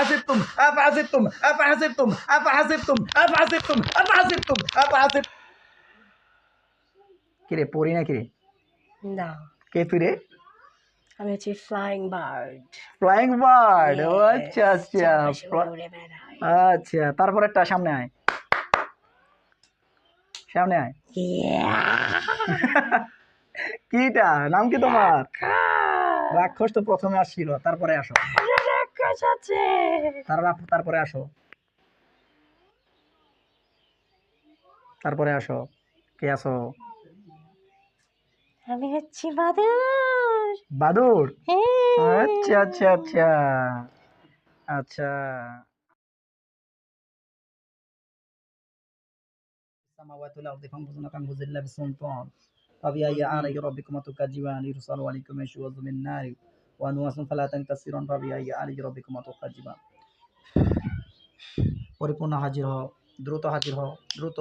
أفحسبتم أفحسبتم أفحسبتم أفحسبتم أفحسبتم أفحسبتم أفحسبتم কিরে পড়ি না কিরে না কে তুই রে আমি হচ্ছি ফ্লাইং বার্ড ফ্লাইং বার্ড ও আচ্ছা আচ্ছা ফ্লা- উড়ে বেড়াই আচ্ছা তারপরেরটা সামনে আয় সামনে আয় কিটা নাম কি তোমার রাক্ষস তো প্রথমে আসছিল তারপরে আসো রাক্ষস আছে তারপর তারপরে আসো তারপরে আসো কে আসো আমি হচ্ছি বাদুর বাদুর হ্যাঁ। আচ্ছা আচ্ছা আচ্ছা আচ্ছা السماوات والأرض فانفذنا تنفذ إلا بسلطان فبأي آلاء ربكما تكذبان يرسل عليكم شواظ من نار ونواس فلا تنتصرون فبأي آلاء ربكما تكذبان পরিপূর্ণ হাজির হও দ্রুত হাজির হও দ্রুত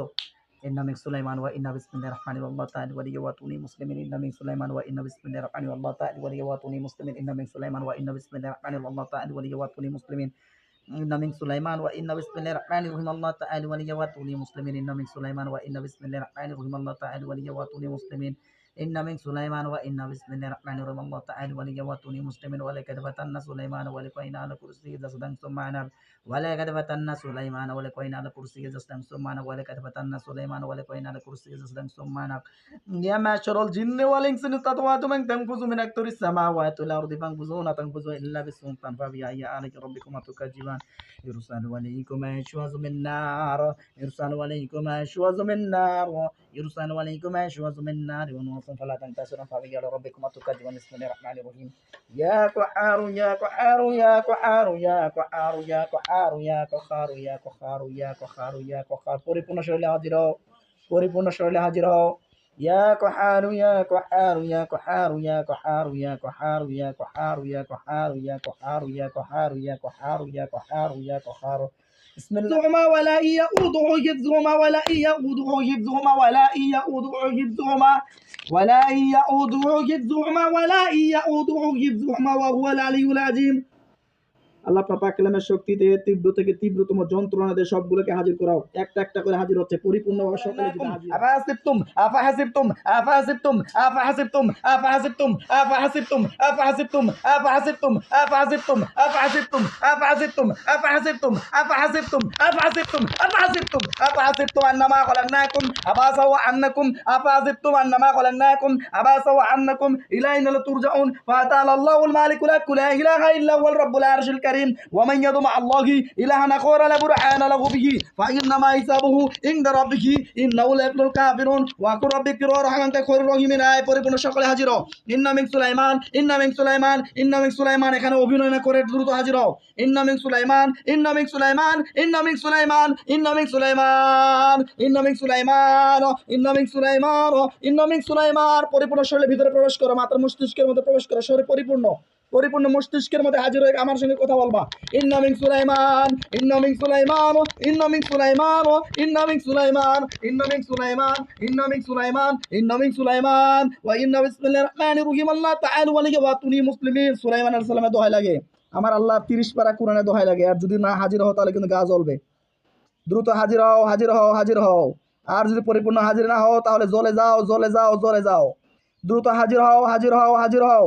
ইন্না মিন সুলাইমান ওয়া ইন্না বিসমিল্লাহির রহমানির রহিম আল্লাহ তাআলা ওয়া লিয়াওয়াতুনি মুসলিমিন ইন্না মিন সুলাইমান ওয়া ইন্না বিসমিল্লাহির রহমানির রহিম আল্লাহ তাআলা ওয়া লিয়াওয়াতুনি মুসলিমিন ইন্না মিন সুলাইমান ওয়া ইন্না বিসমিল্লাহির রহমানির রহিম আল্লাহ তাআলা ওয়া লিয়াওয়াতুনি মুসলিমিন إن من سليمان وإن بسم الله الرحمن الرحيم الله تعالى وليواتوني مسلمين إن من سليمان وإن بسم الله الرحمن الرحيم الله تعالى وليواتوني مسلمين إن من سليمان وإن بسم الله الرحمن الرحيم. الله تعالى وليواتوني مسلمين. ولقد فتنا سليمان ولقينا على كرسي جسدا ثم أناب ولقد فتنا سليمان ولقينا على كرسي جسدا ثم أناب ولقد فتنا سليمان ولقينا على كرسي جسدا ثم أناب يا معشر الجن والإنس إن استطعتم أن تنفذوا من أكثر السماوات والأرض فانفذوا لا تنفذوا إلا بسلطان. فبأي آلاء ربكما تكذبان؟ يرسل عليكم أشواظ من نار. يرسل عليكم أشواظ من نار. يرسل عليكم أشواظ من نار ونوص فلا تنتصرون فبأي آلاء ربكما تكذبان بسم الله الرحمن الرحيم يا قحار يا قحار يا قحار يا قحار يا قحار يا قحار يا قحار يا قحار يا قحار পরিপূর্ণ শরীরে হাজির হও পরিপূর্ণ শরীরে হাজির হও يا قحار يا قحار يا قحار يا قحار يا قحار يا قحار يا قحار يا قحار يا قحار يا قحار يا قحار يا قحار بسم الله. زعما ولائي أوضع جبزهما ولائي أوضع جبزهما ولائي أوضع جبزهما ولائي أوضع جبزهما ولائي أوضع جبزهما وهو العلي العظيم. আল্লাহ পাপা কালামের শক্তিতে তীব্র থেকে তীব্রতম যন্ত্রণা দিয়ে সবগুলোকে হাজির করাও একটা একটা করে হাজির হচ্ছে পরিপূর্ণভাবে সকালে আফাহাসিবতুম আফাহাসিবতুম আফাহাসিবতুম আফাহাসিবতুম আফাহাসিবতুম আফাহাসিবতুম আফাহাসিবতুম আফাহাসিবতুম আফাহাসিবতুম আফাহাসিবতুম আফাহাসিবতুম আফাহাসিবতুম আফাহাসিবতুম আফাহাসিবতুম আফাহাসিবতুম আফাহাসিবতুম আন্নামা খলাকনাকুম আবাসা ওয়া আন্নাকুম আফাহাসিবতুম আন্নামা খলাকনাকুম আবাসা ওয়া আন্নাকুম ইলাইনা লাতুরজাউন ফাতাআলা আল্লাহুল মালিকুল হাক্কু লা ইলাহা ইল্লা হুয়াল রাব্বুল আরশিল কারীম ওয়া মান ইয়াদু মা আল্লাহি ইলাহান আখরা লা বুরহানা লাহু বিহি, ফাইন্নামা হিসাবুহু ইনদা রাব্বিহি, ইন্নাহু লা ইফলিহুল কাফিরুন, ওয়া কুর রাব্বিকা রহিমিন আয় পরিপূর্ণ সকলে হাজির হও। মিন সুলাইমান, ইন্না মিন সুলাইমান, ইন্না মিন সুলাইমান, এখানে অভিনয় না করে দ্রুত হাজির হও। মিন সুলাইমান, ইন্না মিন সুলাইমান, ইন্না মিন সুলাইমান, ইন্না মিন সুলাইমান, ইন্না মিন সুলাইমান, ইন্না মিন সুলাইমান, ইন্না মিন সুলাইমান, পরিপূর্ণ শরীরের ভিতরে প্রবেশ করো, মাথার মস্তিষ্কের মধ্যে প্রবেশ করো, শরীর পরিপূর্ণ। পরিপূর্ণ মস্তিষ্কের মধ্যে হাজির হয়ে আমার সঙ্গে কথা বলবা। ইন্না মিন সুলাইমান ইন্না মিন সুলাইমান ইন্না মিন সুলাইমান ইন্না মিন সুলাইমান ইন্না মিন সুলাইমান ইন্না মিন সুলাইমান ইন্না মিন সুলাইমান। ওয়া ইন্না বিসমিল্লাহির রহমানির রহিম, আল্লাহ তাআলা ওয়া লিয়াওয়াতুনি মুসলিমিন সুলাইমান আলাইহিস সালামের দোহাই লাগে। আমার আল্লাহ 30 পারা কোরআনে দোহাই লাগে। আর যদি না হাজির হও, তাহলে কিন্তু গা জ্বলবে। দ্রুত হাজির হও হাজির হও হাজির হও। আর যদি পরিপূর্ণ হাজির না হও, তাহলে জ্বলে যাও জ্বলে যাও জ্বলে যাও। দ্রুত হাজির হও হাজির হও হাজির হও।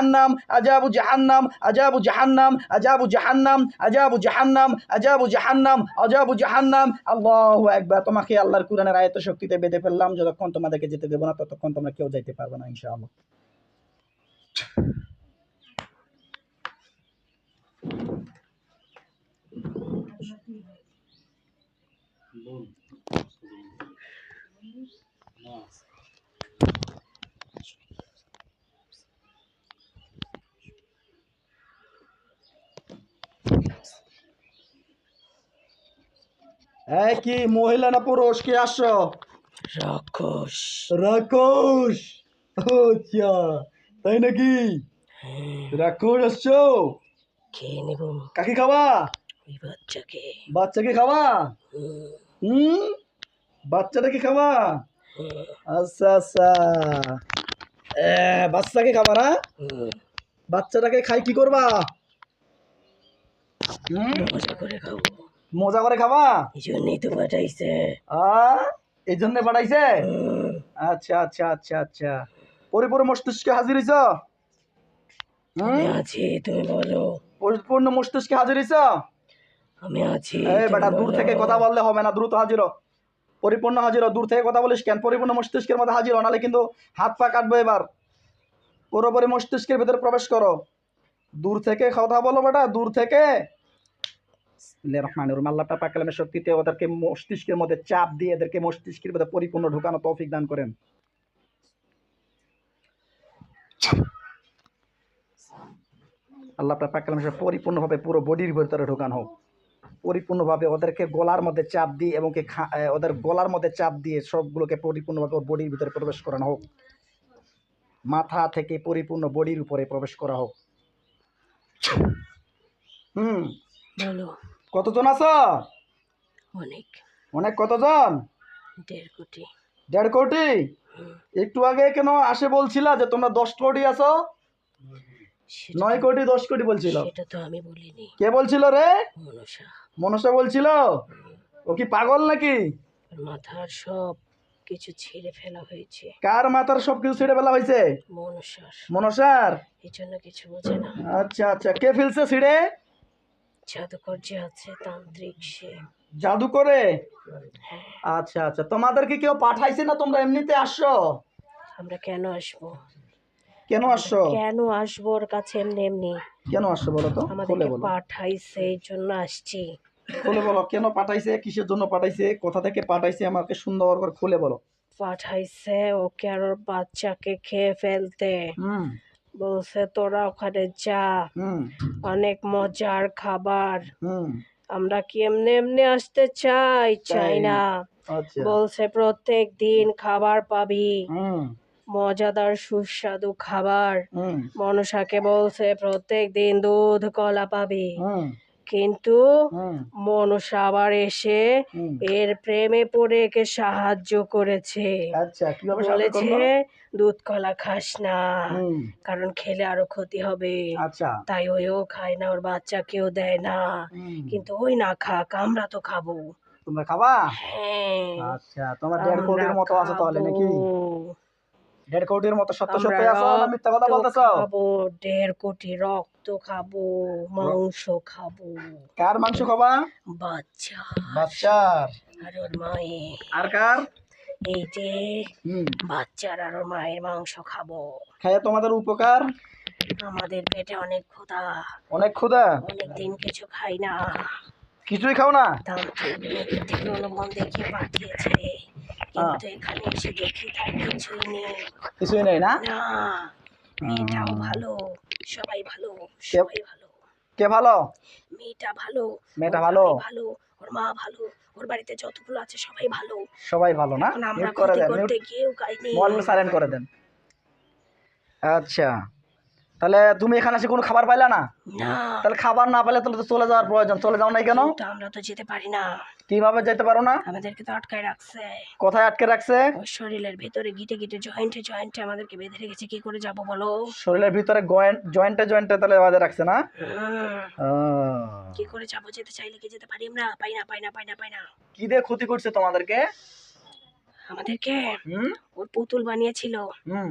জাহান্নাম আজাবু জাহান্নাম আজাবু জাহান্নাম আজাবু জাহান্নাম আজাবু জাহান্নাম আজাবু জাহান্নাম আজাবু জাহান্নাম। আল্লাহ একবার তোমাকে আল্লাহর কুরানের আয়ত শক্তিতে বেঁধে ফেললাম। যতক্ষণ তোমাদেরকে যেতে দেবো না, ততক্ষণ তোমরা কেউ যাইতে পারবে না, ইনশাআল্লাহ। এই কি মহিলা না পুরুষ? কে আসছো? রাক্ষস। রাক্ষস? আচ্ছা তাই নাকি? রাক্ষস আসছো? খেয়ে নেব। কাকে খাওয়া ওই বাচ্চাকে। বাচ্চাকে খাওয়া হুম, বাচ্চাটাকে খাওয়া আচ্ছা আচ্ছা। এ, বাচ্চাকে খাবা না? বাচ্চাটাকে খাই কি করবা? মজা করে খাব। মজা করে খাবা? এই জন্যই তো পাঠাইছে। এই জন্য পাঠাইছে? আচ্ছা আচ্ছা আচ্ছা আচ্ছা। পরিপূর্ণ মস্তিষ্কে হাজির হইছ? আছি তুমি বলো। পরিপূর্ণ মস্তিষ্কে হাজির হইছ? আমি আছি এই বেটা দূর থেকে কথা বললে হবে না দ্রুত হাজির পরিপূর্ণ হাজির দূর থেকে কথা বলিস কেন? পরিপূর্ণ মস্তিষ্কের মধ্যে হাজির হ, নাহলে কিন্তু হাত পা কাটবো এবার। পুরোপুরি মস্তিষ্কের ভিতরে প্রবেশ করো। দূর থেকে কথা বলো বেটা দূর থেকে। আল্লাহ শক্তিতে ওদেরকে মস্তিষ্কের মধ্যে চাপ দিয়ে এদেরকে মস্তিষ্কের মধ্যে পরিপূর্ণ ঢুকানো তৌফিক দান করেন। আল্লাহ পাক কালামের পরিপূর্ণভাবে পুরো বডির ভিতরে ঢোকানো হোক। পরিপূর্ণভাবে ওদেরকে গলার মধ্যে চাপ দিয়ে এবং ওদের গলার মধ্যে চাপ দিয়ে সবগুলোকে পরিপূর্ণভাবে ওর বডির ভিতরে প্রবেশ করানো হোক। মাথা থেকে পরিপূর্ণ বডির উপরে প্রবেশ করা হোক। হুম। কতজন আছো? অনেক। অনেক কতজন? দেড় কোটি। দেড় কোটি? একটু আগে কেন আসে বলছিলা যে তোমরা দশ কোটি আছো? নয় কোটি দশ কোটি বলছিল। সেটা তো আমি বলিনি। কে বলছিল রে? মনসা। মনসা বলছিল? ও কি পাগল নাকি? মাথার সব কিছু ছিঁড়ে ফেলা হয়েছে। কার মাথার সব কিছু ছেড়ে ফেলা হয়েছে? মনসার। মনসার? এই জন্য কিছু বোঝে না। আচ্ছা আচ্ছা। কে ফেলছে ছিঁড়ে? জাদুকর যে আছে তান্ত্রিক সে। জাদু করে আচ্ছা আচ্ছা। তোমাদেরকে কেউ পাঠাইছে না? তোমরা এমনিতে আসছো? আমরা কেন আসব? কেন আসছো? কেন আসব ওর কাছে এমনি এমনি? কেন আসছো বলো তো? আমাদেরকে পাঠাইছে এই জন্য আসছি। খুলে বলো কেন পাঠাইছে? কিসের জন্য পাঠাইছে? কোথা থেকে পাঠাইছে? আমাকে সুন্দর করে খুলে বলো। পাঠাইছে ওকে আর ওর বাচ্চাকে খেয়ে ফেলতে। হুম। বলছে তোরা ওখানে যা। অনেক মজার খাবার। হুম। আমরা কি এমনি এমনি আসতে চাই? চাই। না। আচ্ছা। বলছে প্রত্যেক দিন খাবার পাবি। মজাদার সুস্বাদু খাবার। মনসাকে বলছে প্রত্যেক দিন দুধ কলা পাবি। কিন্তু মনসা আবার এসে এর প্রেমে পড়ে একে সাহায্য করেছে। আচ্ছা বলেছে দুধ কলা খাস না কারণ খেলে আরও ক্ষতি হবে। আচ্ছা। তাই ওইও খায় না ওর বাচ্চা কেউ দেয় না। কিন্তু ওই না খাক আমরা তো খাব। তোমরা খাবা? হ্যাঁ। আচ্ছা তোমার দেড় কোটির মতো আছে তাহলে নাকি। দেড় কোটির মতো সত্য সত্যি আছো না মিথ্যা কথা বলতেছো? খাব দেড় কোটি রক্ত খাব মাংস খাব। কার মাংস খাবা? বাচ্চা বাচ্চার। আর ওর মায়ের। আর কার? এই যে বাচ্চার আর ওর মায়ের মাংস খাব। খাইয়া তোমাদের উপকার? আমাদের পেটে অনেক ক্ষুধা। অনেক ক্ষুধা? অনেক দিন কিছু খাই না। কিছুই খাও না? তান্ত্রিক মিথ্যে প্রলোভন দেখিয়ে পাঠিয়েছে। কিন্তু এখানে এসে দেখি তার কিছুই নেই কিছুই নেই না না মেয়েটাও ভালো সবাই ভালো কে- সবাই ভালো কে ভালো মেয়েটা ভালো মেয়েটা ভালো? ভালো ওর মা ভালো ওর বাড়িতে যতগুলো আছে সবাই ভালো সবাই ভালো না এখন আমরা করে ক্ষতি করতে গিয়েও গাইনি মোবাইল সাইলেন্ট করে দেন আচ্ছা তাহলে তুমি এখানে এসে কোনো খাবার পাইলা না? তাহলে খাবার না পেলে তাহলে তো চলে যাওয়ার প্রয়োজন। চলে যাও নাই কেন? আমরা তো যেতে পারি না। কীভাবে যেতে পারো না? আমাদেরকে তো আটকায় রাখছে। কোথায় আটকে রাখছে? শরীরের ভিতরে গিটে গিটে জয়েন্টে জয়েন্টে আমাদেরকে বেঁধে রেখেছে। কি করে যাব বলো? শরীরের ভিতরে জয়েন্টে জয়েন্টে তাহলে বাজে রাখছে না? হুম, কি করে যাব? যেতে চাইলে কি যেতে পারি আমরা? পাই না পাই না পাই না পাই না। কি দিয়ে ক্ষতি করছে তোমাদেরকে? আমাদেরকে হুম? ওর পুতুল বানিয়েছিল। হুম।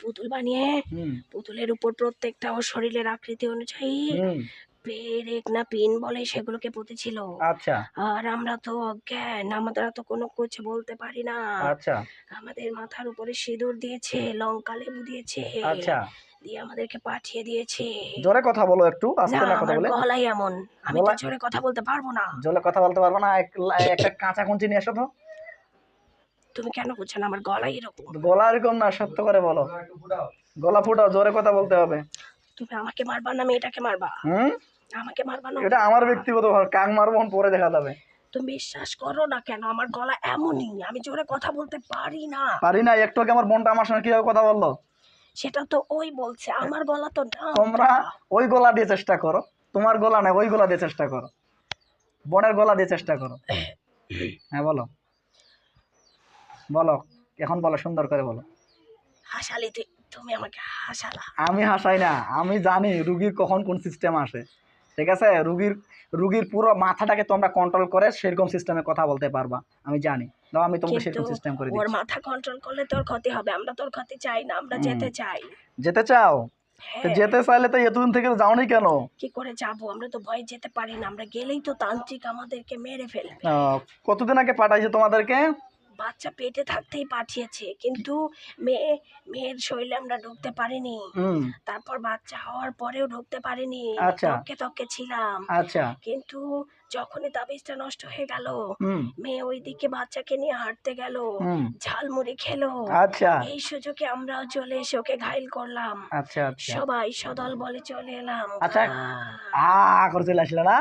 পুতুল বানিয়ে পুতুলের উপর প্রত্যেকটা ওর শরীরের আকৃতি অনুযায়ী পেরেক না পিন বলে সেগুলোকে পুঁতেছিল আচ্ছা। আর আমরা তো অজ্ঞান আমরা তো কোনো কিছু বলতে পারি না। আচ্ছা। আমাদের মাথার উপরে সিঁদুর দিয়েছে লঙ্কা লেবু দিয়েছে আচ্ছা। দিয়ে আমাদেরকে পাঠিয়ে দিয়েছে। জোরে কথা বলো একটু আস্তে না কথা বলে। গলাই এমন। আমি তো জোরে কথা বলতে পারব না। জোরে কথা বলতে পারব না একটা কাঁচা কুঞ্চি নিয়ে এসো তো। তুমি কেন বুঝছ না? আমার গলাই এরকম গলা এরকম না সত্য করে বলো। গলা ফুটাও জোরে কথা বলতে হবে। তুমি আমাকে মারবা না মেয়েটাকে মারবা? হুম? আমাকে মারবা না? এটা আমার ব্যক্তিগত ব্যাপার। কাক মারবো পরে দেখা যাবে। তুমি বিশ্বাস করো না কেন? আমার গলা এমনই আমি জোরে কথা বলতে পারি না। পারি না একটু আগে আমার বোনটা আমার সঙ্গে কীভাবে কথা বলল? সেটা তো ওই বলছে আমার গলা তো না তোমরা ওই গলা দিয়ে চেষ্টা করো। তোমার গলা না ওই গলা দিয়ে চেষ্টা করো। বোনের গলা দিয়ে চেষ্টা করো। হ্যাঁ বলো। বলো এখন বলো সুন্দর করে বলো। হাসালি তুই তুমি আমাকে হাসালা। আমি হাসাই না আমি জানি রুগীর কখন কোন সিস্টেম আসে। ঠিক আছে? রুগীর রুগীর পুরো মাথাটাকে তোমরা কন্ট্রোল করে সেরকম সিস্টেমে কথা বলতে পারবা আমি জানি। দাও আমি তোমাকে সেরকম সিস্টেম করে ওর মাথা কন্ট্রোল করলে তোর ক্ষতি হবে আমরা তোর ক্ষতি চাই না আমরা যেতে চাই। যেতে চাও? তো হ্যাঁ যেতে চাইলে তো এতদিন থেকে যাও যাওনি কেন? কি করে যাব? আমরা তো ভয় যেতে পারি না আমরা গেলেই তো তান্ত্রিক আমাদেরকে মেরে ফেলবে। কতদিন আগে পাঠাইছে তোমাদেরকে? বাচ্চা পেটে থাকতেই পাঠিয়েছে কিন্তু মেয়ে মেয়ের শরীরে আমরা ঢুকতে পারিনি। তারপর বাচ্চা হওয়ার পরেও ঢুকতে পারিনি। আচ্ছা। তককে তককে ছিলাম। আচ্ছা। কিন্তু যখনই তাবিজটা নষ্ট হয়ে গেল মেয়ে ওইদিকে বাচ্চাকে নিয়ে হাঁটতে গেল ঝালমুড়ি খেলো। আচ্ছা। এই সুযোগে আমরাও চলে এসে ওকে ঘাইল করলাম। সবাই সদল বলে চলে এলাম। আচ্ছা। আ করে চলে আসলে না?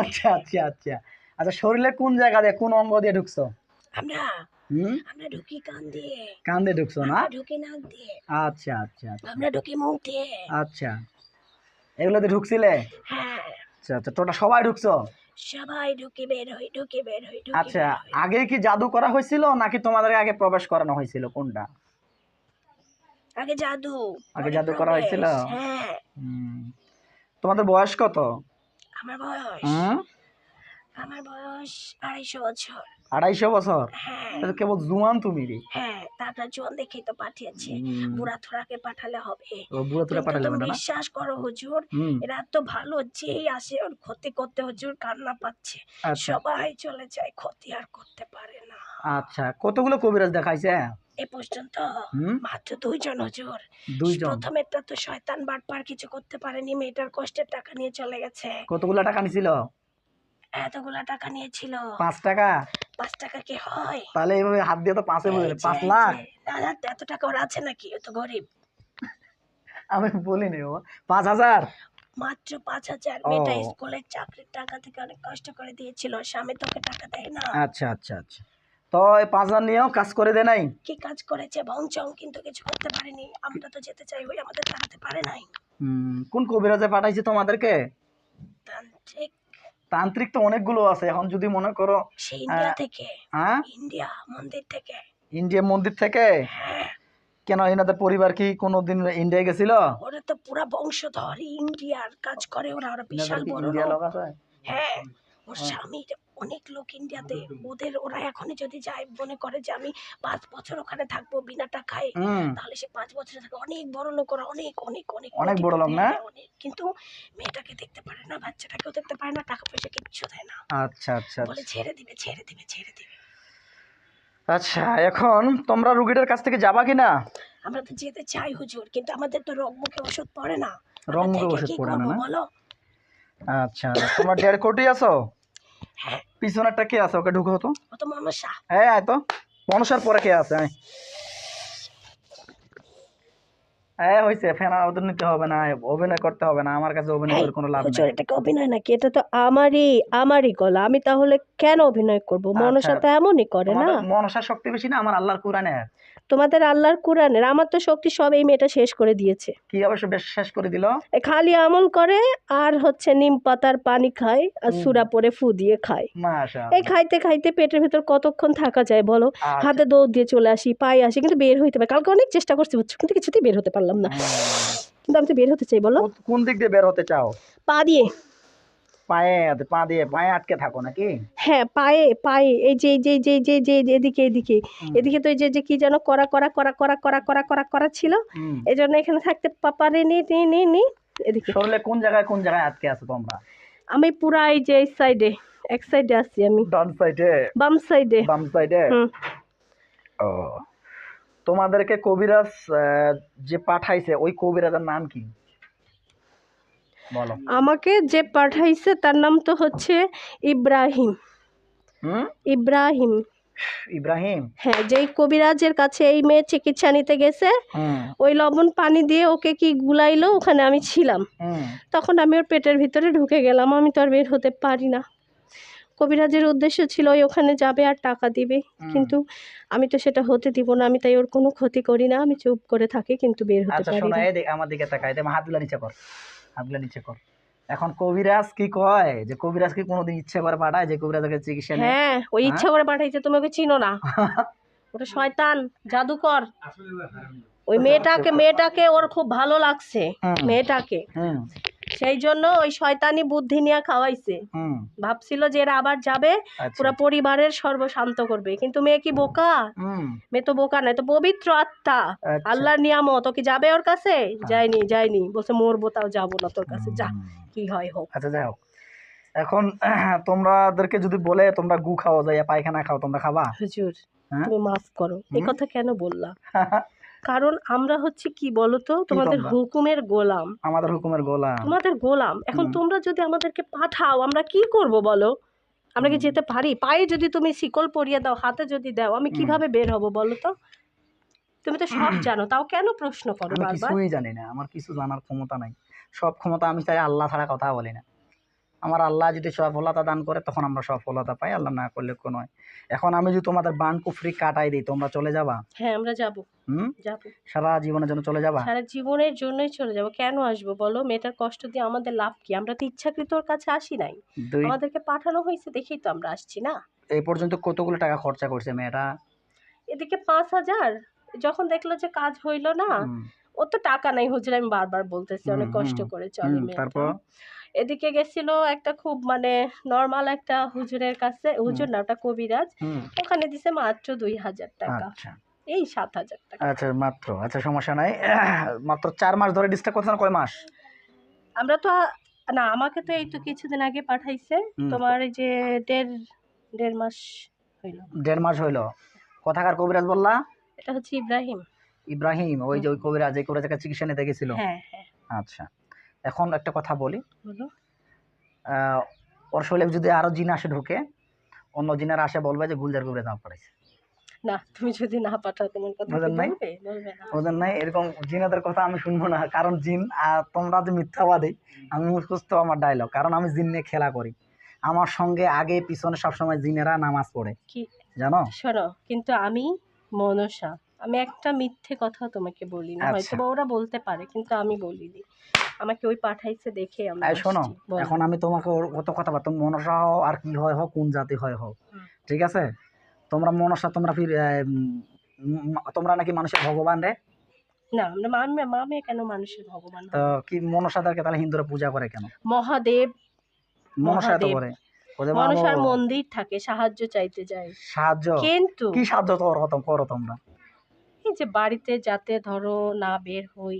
আচ্ছা আচ্ছা আচ্ছা। আচ্ছা শরীরে কোন জায়গা দিয়ে কোন অঙ্গ দিয়ে ঢুকছো? আমরা আমরা ঢুকি কান দিয়ে। কান দিয়ে ঢুকছো না? ঢুকি নাক দিয়ে। আচ্ছা আচ্ছা আচ্ছা। আমরা ঢুকি মুখ দিয়ে। আচ্ছা। এগুলোতে ঢুকছিলে? হ্যাঁ। আচ্ছা আচ্ছা তোটা সবাই ঢুকছো? সবাই ঢুকে বের হই ঢুকে বের হই আচ্ছা আগে কি জাদু করা হয়েছিল নাকি তোমাদের আগে প্রবেশ করানো হয়েছিল? কোনটা? আগে জাদু। আগে জাদু করা হয়েছিল? হ্যাঁ। তোমাদের বয়স কত? আমার বয়স। আমার বয়স আড়াইশো বছর। আড়াইশো বছর? হ্যাঁ। তো কেবল জুয়ান তুমি রে। হ্যাঁ জোয়ান দেখেই তো পাঠিয়েছে। বুড়া থোড়াকে পাঠালে হবে। বুড়ো কিন্তু পাঠালে হবে না? বিশ্বাস করো হুজুর এরা তো ভালো যেই আসে ওর ক্ষতি করতে হুজুর কান্না পাচ্ছে। আচ্ছা। সবাই চলে যায় ক্ষতি আর করতে পারে না। আচ্ছা কতগুলো কবিরাজ দেখাইছে এ পর্যন্ত মাত্র দুইজন হুজুর। দুইজন? প্রথমেরটা তো শয়তান বাটপার কিছু করতে পারেনি মেয়েটার কষ্টের টাকা নিয়ে চলে গেছে। কতগুলো টাকা নিছিল? এতগুলা টাকা নিয়েছিল। পাঁচ টাকা? পাঁচ টাকা কি হয়? তাহলে এইভাবে হাত দিয়ে তো পাঁচে যে, পাঁচ লাখ? যে, দাদা এত টাকা ওর আছে নাকি? ও তো গরিব। আমি বলিনি ও। পাঁচ হাজার? মাত্র পাঁচ হাজার। মেয়েটা স্কুলের চাকরির টাকা থেকে অনেক কষ্ট করে দিয়েছিল। স্বামী তোকে টাকা দেয় না। আচ্ছা আচ্ছা আচ্ছা। তো এই পাঁচ হাজার নিয়েও কাজ করে দে নাই? কি কাজ করেছে? ভংচং কিন্তু কিছু করতে পারেনি। আমরা তো যেতে চাই ওই আমাদের তাড়াতে পারে নাই। কোন কবিরাজে পাঠাইছে তোমাদেরকে? তান্ত্রিক তান্ত্রিক তো অনেকগুলো আছে এখন যদি মনে করো ইন্ডিয়া থেকে। হ্যাঁ? ইন্ডিয়া মন্দির থেকে। ইন্ডিয়া মন্দির থেকে? হ্যাঁ। কেন এনাদের পরিবার কি কোনোদিন ইন্ডিয়া গেছিল? ওরা তো পুরা বংশধর ইন্ডিয়ার কাজ করে ওরা ওরা বিশাল বড় ইন্ডিয়া লোক। আছে হ্যাঁ। ওর স্বামীর অনেক লোক ইন্ডিয়াতে ওদের ওরা এখনই যদি যায় মনে করে যে আমি পাঁচ বছর ওখানে থাকব বিনা টাকায় তাহলে সে পাঁচ বছরে থাকে। অনেক বড় লোক ওরা অনেক অনেক অনেক অনেক বড় লোক না? অনেক। কিন্তু মেয়েটাকে দেখতে পারে না বাচ্চাটাকেও দেখতে পারে না টাকা পয়সা কিচ্ছু দেয় না। আচ্ছা আচ্ছা বলে আচ্ছা। ছেড়ে দিবে ছেড়ে দিবে ছেড়ে দিবে। আচ্ছা এখন তোমরা রুগীটার কাছ থেকে যাবা কি না আমরা তো যেতে চাই হুজুর কিন্তু আমাদের তো রোগ মুখে ওষুধ পড়ে না। আমরা রং মুখে ওষুধ পড়ে না? বলো? আচ্ছা তোমরা দেড় কোটি আছো? পিছনেরটা কে আছে? ওকে ঢুকো তো। মনসা। হ্যাঁ তো। মনসার পরে কে আছে? হ্যাঁ হয়েছে ফেনা ওদের নিতে হবে না অভিনয় করতে হবে না। আমার কাছে অভিনয় করে কোনো লাভ নেই। এটা কি অভিনয় নাকি? এটা তো আমারই আমারই গলা। আমি তাহলে কেন অভিনয় করব? মনসা আচ্ছা। তো এমনই করে না? মনসার শক্তি বেশি না? আমার আল্লাহর কোরআনের? তোমাদের আল্লাহর কোরআনের। আমার তো শক্তি সব এই মেয়েটা শেষ করে দিয়েছে। কি অবশ্য বেশ শেষ করে দিল? খালি আমল করে আর হচ্ছে নিম পাতার পানি খায় আর সুরা পরে ফু দিয়ে খায়। এই খাইতে খাইতে পেটের ভেতর কতক্ষণ থাকা যায় বলো? আচ্ছা। হাতে দৌড় দিয়ে চলে আসি পায়ে আসি কিন্তু বের হইতে পারে কালকে অনেক চেষ্টা করছি হচ্ছে কিন্তু কিছুতেই বের হতে পারলাম না। কিন্তু আমি তো বের হতে চাই বলো। কোন দিক দিয়ে বের হতে চাও? পা দিয়ে। পায়ে পা দিয়ে পায়ে আটকে থাকো নাকি? হ্যাঁ পায়ে পায়ে এই যে যে যে যে যে যে এদিকে এদিকে এদিকে তো এই যে যে কি যেন করা করা করা করা করা করা করা করা ছিল। এই জন্য এখানে থাকতে পাপারে নি নি নি নি এদিকে। শরীরে কোন জায়গায় কোন জায়গায় আটকে আছো তোমরা? আমি পুরা এই যে এই সাইডে এক সাইডে আছি আমি। ডান সাইডে বাম সাইডে বাম সাইডে ও। তোমাদেরকে কবিরাজ যে পাঠাইছে ওই কবিরাজের নাম কি? বলো। আমাকে যে পাঠাইছে তার নাম তো হচ্ছে ইব্রাহিম। ইব্রাহিম। ইব্রাহিম? হ্যাঁ যেই কবিরাজের কাছে এই মেয়ে চিকিৎসা নিতে গেছে ওই লবণ পানি দিয়ে ওকে কি গুলাইলো? ওখানে আমি ছিলাম। তখন আমি ওর পেটের ভিতরে ঢুকে গেলাম আমি তো আর বের হতে পারি না। কবিরাজের উদ্দেশ্য ছিল ওই ওখানে যাবে আর টাকা দিবে। কিন্তু আমি তো সেটা হতে দিব না আমি তাই ওর কোনো ক্ষতি করি না আমি চুপ করে থাকি কিন্তু বের হতে আচ্ছা পারি না। আমার দিকে তাকাই দে হাতগুলা নিচে কর হাতগুলা নিচে কর। এখন কবিরাজ কি কয়? যে কবিরাজ কি কোনোদিন ইচ্ছে করে পাঠায় যে কবিরাজকে চিকিৎসা নেয়? হ্যাঁ ওই হ্যাঁ? ইচ্ছা করে পাঠাইছে তুমি ওকে চিনো না। ওটা শয়তান জাদুকর। ওই মেয়েটাকে মেয়েটাকে ওর খুব ভালো লাগছে মেয়েটাকে। হুম। সেই জন্য ওই শয়তানি বুদ্ধি নিয়ে খাওয়াইছে। ভাবছিল যে এরা আবার যাবে আচ্ছা পুরো পরিবারের সর্বশান্ত করবে। কিন্তু মেয়ে কি বোকা? মেয়ে তো বোকা নয় তো পবিত্র আত্মা। আচ্ছা। আল্লাহর নিয়ামত। ও কি যাবে ওর কাছে? যায়নি যায়নি। বলছে মরবো তাও যাব না তোর কাছে। যা কি হয় হোক। আচ্ছা যাই হোক। এখন তোমাদেরকে যদি বলে তোমরা গু খাও যাই পায়খানা খাও তোমরা খাবা? হুজুর হ্যাঁ? তুমি মাফ করো। এই কথা কেন বললা? কারণ আমরা হচ্ছে কি বলতো তোমাদের হুকুমের গোলাম। আমাদের হুকুমের গোলাম। তোমাদের গোলাম। এখন তোমরা যদি আমাদেরকে পাঠাও আমরা কি করব বলো? আমরা কি যেতে পারি? পায়ে যদি তুমি শিকল পরিয়ে দাও হাতে যদি দাও আমি কীভাবে বের হব বলো তো? তুমি তো সব জানো তাও কেন প্রশ্ন করো আমি বারবার? কিছুই জানি না আমার কিছু জানার ক্ষমতা নাই। সব ক্ষমতা আমি চাই আল্লাহ ছাড়া কথা বলি না। আমার আল্লাহ যদি সফলতা দান করে তখন আমরা সফলতা পাই আল্লাহ না করলে কোনো এখন আমি যদি তোমাদের বান কুফরি কাটাই দিই তোমরা চলে যাবা? হ্যাঁ আমরা যাব। হুম? যাব। সারা জীবনের জন্য চলে যাবা? সারা জীবনের জন্যই চলে যাব। কেন আসব বলো? মেয়েটার কষ্ট দিয়ে আমাদের লাভ কি? আমরা তো ইচ্ছাকৃত ওর কাছে আসি নাই। আমাদেরকে পাঠানো হয়েছে দেখেই তো আমরা আসছি না। এই পর্যন্ত কতগুলো টাকা খরচা করছে মেয়েটা? এদিকে পাঁচ হাজার। যখন দেখল যে কাজ হইল না ও তো টাকা নাই হুজুর আমি বারবার বলতেছি অনেক কষ্ট করে চলে তারপর? এদিকে গেছিল একটা খুব মানে নর্মাল একটা হুজুরের কাছে হুজুর না ওটা কবিরাজ। ওখানে দিছে মাত্র দুই হাজার টাকা। আচ্ছা। এই সাত হাজার টাকা। আচ্ছা মাত্র। আচ্ছা সমস্যা নাই। মাত্র চার মাস ধরে ডিস্টার্ব করছে না কয় মাস? আমরা তো না আমাকে তো এই তো কিছুদিন আগে পাঠাইছে। তোমার এই যে দেড় দেড় মাস হইল। দেড় মাস হইল। কথাকার কবিরাজ বললা? এটা হচ্ছে ইব্রাহিম। ইব্রাহিম ওই যে ওই কবিরাজ এই কবিরাজকে চিকিৎসা নিতে গেছিল। হ্যাঁ হ্যাঁ। আচ্ছা এখন একটা কথা বলি। বলো। ওর শরীরে যদি আরও জিন আসে ঢোকে অন্য জিনের আসে বলবে যে গুলজার কবিরাজ আমার পড়েছে না তুমি যদি না পাঠাও তোমার কথা বুঝেন নাই? বলবে? বলবে না। বুঝলেন নাই? এরকম জিনাদের কথা আমি শুনব না কারণ জিন আর তোমরা যে মিথ্যাবাদী আমি মুখস্থ আমার ডায়লগ কারণ আমি জিন নিয়ে খেলা করি। আমার সঙ্গে আগে পিছনে সবসময় জিনেরা নামাজ পড়ে। কি? জানো? শোনো কিন্তু আমি মনসা। আমি একটা মিথ্যে কথা তোমাকে বলি না আচ্ছা। হয়তো ওরা বলতে পারে কিন্তু আমি বলিনি। আমাকে ওই পাঠাইছে দেখে আমি এই শোনো এখন আমি তোমাকে কত কথা বলতো মনসা হও আর কি হয় হোক কোন জাতি হয় হোক ঠিক আছে? তোমরা মনসা তোমরা ফির তোমরা নাকি মানুষের ভগবান রে? না আমরা মামে মামে কেন মানুষের ভগবান তো? কি মনসাদেরকে তাহলে হিন্দুরা পূজা করে কেন? মহাদেব মনসা তো করে। মনসার মন্দির থাকে সাহায্য চাইতে যায়। সাহায্য? কিন্তু কি সাহায্য করো তোমরা? যে বাড়িতে যাতে ধরো না বের হই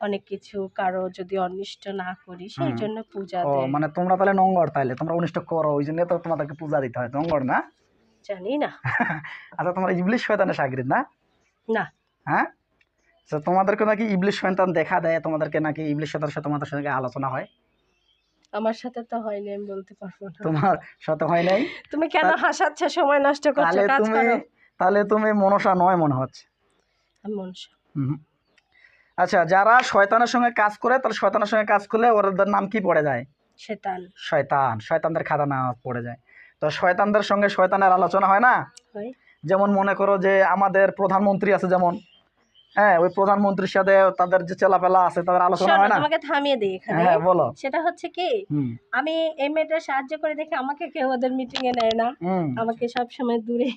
অনেক কিছু কারও যদি অনিষ্ট না করি সেই জন্য পূজা দেয়। মানে তোমরা তাহলে নঙ্গর তাহলে তোমরা অনিষ্ট করো ওই জন্য তো তোমাদেরকে পূজা দিতে হয় নঙ্গর না? জানি না। আচ্ছা তোমরা ইবলিশ শয়তানের সাগরিদ না? না। হ্যাঁ? তো তোমাদেরকে নাকি ইবলিশ শয়তান দেখা দেয় তোমাদেরকে নাকি ইবলিশ শয়তানের সাথে তোমাদের সঙ্গে আলোচনা হয়? আমার সাথে তো হয়নি আমি বলতে পারব না। তোমার সাথে হয় নাই? তুমি কেন হাসাচ্ছ সময় নষ্ট করছ কাজ করো। তাহলে তুমি মনসা নয় মনে হচ্ছে। মনসা। আচ্ছা যারা শয়তানের সঙ্গে কাজ করে তাহলে শয়তানের সঙ্গে কাজ করলে ওদের নাম কি পড়ে যায়? শেতান শয়তান। শয়তানদের খাতা নাম পড়ে যায়। তো শয়তানদের সঙ্গে শয়তানের আলোচনা হয় না? যেমন মনে করো যে আমাদের প্রধানমন্ত্রী আছে যেমন। হ্যাঁ ওই প্রধানমন্ত্রীর সাথে তাদের যে চেলাপেলা আছে তাদের আলোচনা হয় না? তোমাকে থামিয়ে দিই এখানে। হ্যাঁ বলো। সেটা হচ্ছে কি আমি এই মেয়েটার সাহায্য করে দেখে আমাকে কেউ ওদের মিটিং এ নেয় না। আমাকে সব সময় দূরে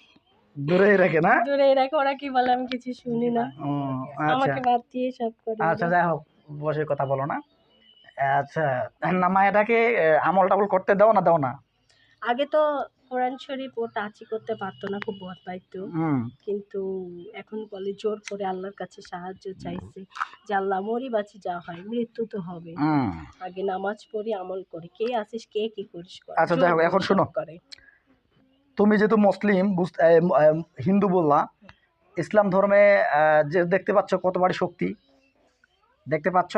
দূরেই রাখে না? দূরে রাখে ওরা কি বলে আমি কিছু শুনি না। আচ্ছা। আমাকে বাদ দিয়ে সব করে। আচ্ছা যাই হোক বসে কথা বলো না। আচ্ছা না আমল টামল করতে দাও না দাও না? আগে তো কোরআন শরীফ ও টাচি করতে পারতো না খুব বদ পাইতো। কিন্তু এখন বলে জোর করে আল্লাহর কাছে সাহায্য চাইছে যে আল্লাহ মরি বাঁচি যা হয় মৃত্যু তো হবে। আগে নামাজ পড়ি আমল করি। কে আছিস কে কি করিস আচ্ছা, করে এখন শোনো। করে। তুমি যেহেতু মুসলিম হিন্দু বললা ইসলাম ধর্মে যে দেখতে পাচ্ছ কত বাড়ি শক্তি? দেখতে পাচ্ছ?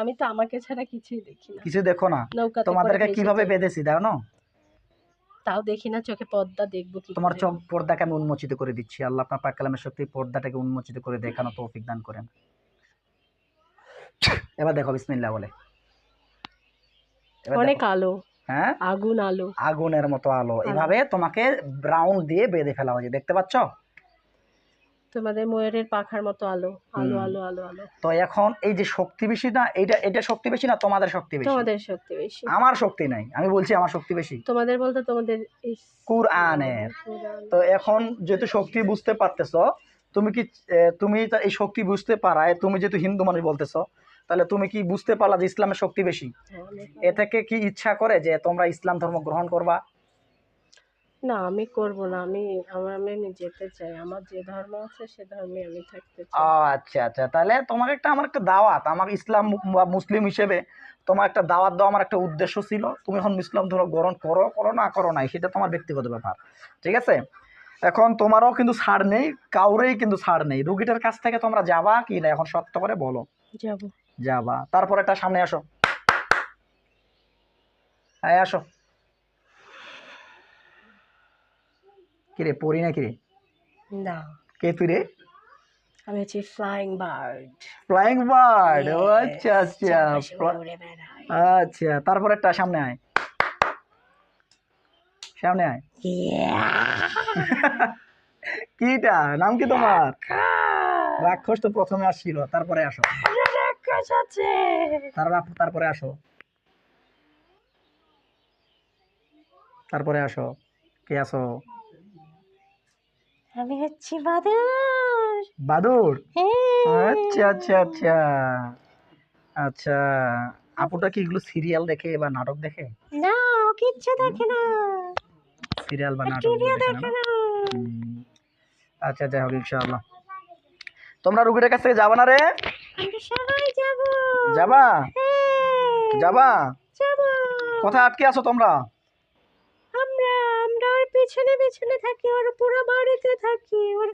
আমি তো আমাকে ছাড়া কিছুই দেখি না। কিছু দেখো না। তোমাদেরকে কীভাবে বেঁধেছি দাও না? তাও দেখি না চোখে পর্দা দেখব কি তোমার? চোখ পর্দাকে আমি উন্মোচিত করে দিচ্ছি। আল্লাহ আপনার পাক কালামের শক্তি পর্দাটাকে উন্মোচিত করে দেখানো তৌফিক দান করেন। এবার দেখো বিসমিল্লাহ বলে। এবার অনেক। আলো। হ্যাঁ? আগুন আলো। আগুনের মতো আলো। এভাবে তোমাকে ব্রাউন দিয়ে বেঁধে ফেলা হয়েছে দেখতে পাচ্ছ? তোমাদের ময়ূরের পাখার মতো আলো। আলো আলো আলো আলো। তো এখন এই যে শক্তি বেশি না এটা এটা শক্তি বেশি না তোমাদের শক্তি বেশি? তোমাদের শক্তি বেশি। আমার শক্তি নাই আমি বলছি আমার শক্তি বেশি। তোমাদের বলতে তোমাদের কুরআনের। কুরআন। তো এখন যেহেতু শক্তি বুঝতে পারতেছো তুমি কি তুমি এই শক্তি বুঝতে পারায় তুমি যেহেতু হিন্দু মানুষ বলতেছো তাহলে তুমি কি বুঝতে পারলা যে ইসলামের শক্তি বেশি? এ থেকে কি ইচ্ছা করে যে তোমরা ইসলাম ধর্ম গ্রহণ করবা? না আমি করব না। আমি আমার আমি যেতে চাই। আমার যে ধর্ম আছে সে ধর্মে আমি থাকতে চাই। আচ্ছা আচ্ছা। তাহলে তোমার একটা আমার একটা দাওয়াত। আমার ইসলাম বা মুসলিম হিসেবে তোমার একটা দাওয়াত দেওয়া আমার একটা উদ্দেশ্য ছিল। তুমি এখন ইসলাম ধর্ম গ্রহণ করো করো না করো নাই সেটা তোমার ব্যক্তিগত ব্যাপার। ঠিক আছে? এখন তোমারও কিন্তু ছাড় নেই কাউরেই কিন্তু ছাড় নেই। রুগীটার কাছ থেকে তোমরা যাবা কি না এখন সত্য করে বলো। যাব। যাবা তারপর একটা সামনে আসো। হ্যাঁ আসো। কিরে পড়ি না কিরে? না। কে তুই রে? আমি হচ্ছি ফ্লাইং বার্ড ফ্লাইং বার্ড ও আচ্ছা আচ্ছা আচ্ছা তারপর একটা সামনে আয়। সামনে আয়। কিটা? নাম কি তোমার? রাক্ষস। তো প্রথমে আসছিল তারপরে আসো। আছে তারপরে আসো। তারপরে আসো। কে আসো? আমি হচ্ছি বাদর বাদুর হ্যাঁ। আচ্ছা আচ্ছা আচ্ছা। আচ্ছা আপুটা কি এগুলো সিরিয়াল দেখে বা নাটক দেখে? না ও কিচ্ছু দেখে না। সিরিয়াল বা নাটক দেখে না? আচ্ছা যাই হোক ইনশাআল্লাহ। তোমরা রুগীটার কাছ থেকে যাবা না রে আমরা সবাই যাব যাবা হ্যাঁ যাবা? যাবা? কোথায় আটকে আছো তোমরা? আমরা আমরা ওর পিছনে পিছনে থাকি ওর পুরো বাড়িতে থাকি ওর